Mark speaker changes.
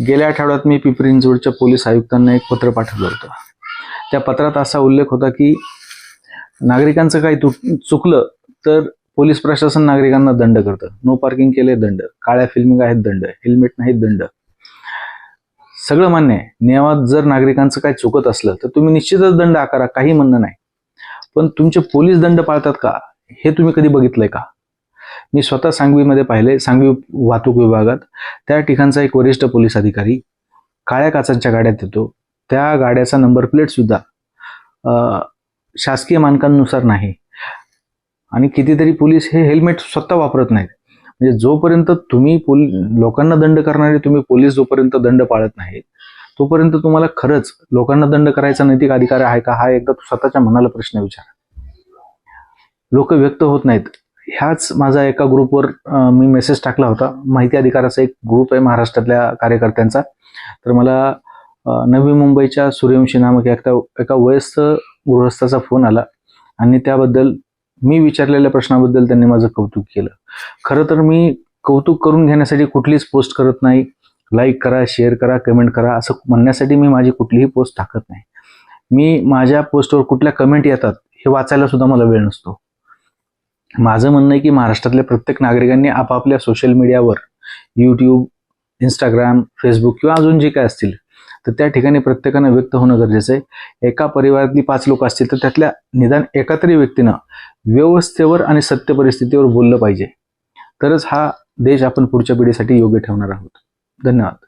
Speaker 1: गेल्या आठवड्यात मी पिंपरी पोलीस आयुक्तांना एक पत्र पाठवलं होतं. त्या पत्रात असा उल्लेख होता की नागरिकांचं काही तु- चुकलं तर पोलीस प्रशासन नागरिकांना दंड करतं. नो पार्किंग केले दंड. काळ्या फिल्मिंग आहेत दंड. हेल्मेट नाहीत दंड. सगळं मान्य आहे. नियमात जर नागरिकांचं काही चुकत असलं तर तुम्ही निश्चितच दंड आकारा. काही म्हणणं नाही. पण तुमचे पोलीस दंड पाळतात का? हे तुम्ही कधी बघितलंय का? मी स्वतः सांगवीमध्ये पाहिले सांगवी वाहतूक विभागात. त्या ठिकाणचा एक वरिष्ठ पोलीस अधिकारी काळ्या काचांच्या गाड्यात येतो. त्या गाड्याचा नंबर प्लेट सुद्धा शासकीय मानकांनुसार नाही. आणि कितीतरी पोलीस हे हेल्मेट स्वतः वापरत नाहीत. म्हणजे जोपर्यंत तुम्ही पोल लोकांना दंड करणारे तुम्ही पोलीस जोपर्यंत दंड पाळत नाहीत तोपर्यंत तुम्हाला खरंच लोकांना दंड करायचा नैतिक अधिकार आहे का? हा एकदा स्वतःच्या मनाला प्रश्न विचारा. लोक व्यक्त होत नाहीत. ह्याच माझा एका ग्रुपवर मी मेसेज टाकला होता. माहिती अधिकाराचा एक ग्रुप आहे महाराष्ट्रातल्या कार्यकर्त्यांचा. तर मला नवी मुंबईच्या सूर्यवंशी नामक एका एका वयस्क गृहस्थाचा फोन आला आणि त्याबद्दल मी विचारलेल्या प्रश्नाबद्दल त्यांनी माझं कौतुक केलं. खरं तर मी कौतुक करून घेण्यासाठी कुठलीच पोस्ट करत नाही. लाईक करा शेअर करा कमेंट करा असं म्हणण्यासाठी मी माझी कुठलीही पोस्ट टाकत नाही. मी माझ्या पोस्टवर कुठल्या कमेंट येतात हे वाचायला सुद्धा मला वेळ नसतो. माझं म्हणणं आहे की महाराष्ट्रातल्या प्रत्येक नागरिकांनी आपापल्या सोशल मीडियावर यूट्यूब इंस्टाग्राम फेसबुक किंवा अजून जे काय असतील तर त्या ठिकाणी प्रत्येकानं व्यक्त होणं गरजेचं आहे. एका परिवारातली पाच लोक असतील तर त्यातल्या निदान एका तरी व्यक्तीनं व्यवस्थेवर आणि सत्य परिस्थितीवर बोललं पाहिजे. तरच हा देश आपण पुढच्या पिढीसाठी योग्य ठेवणार आहोत. धन्यवाद.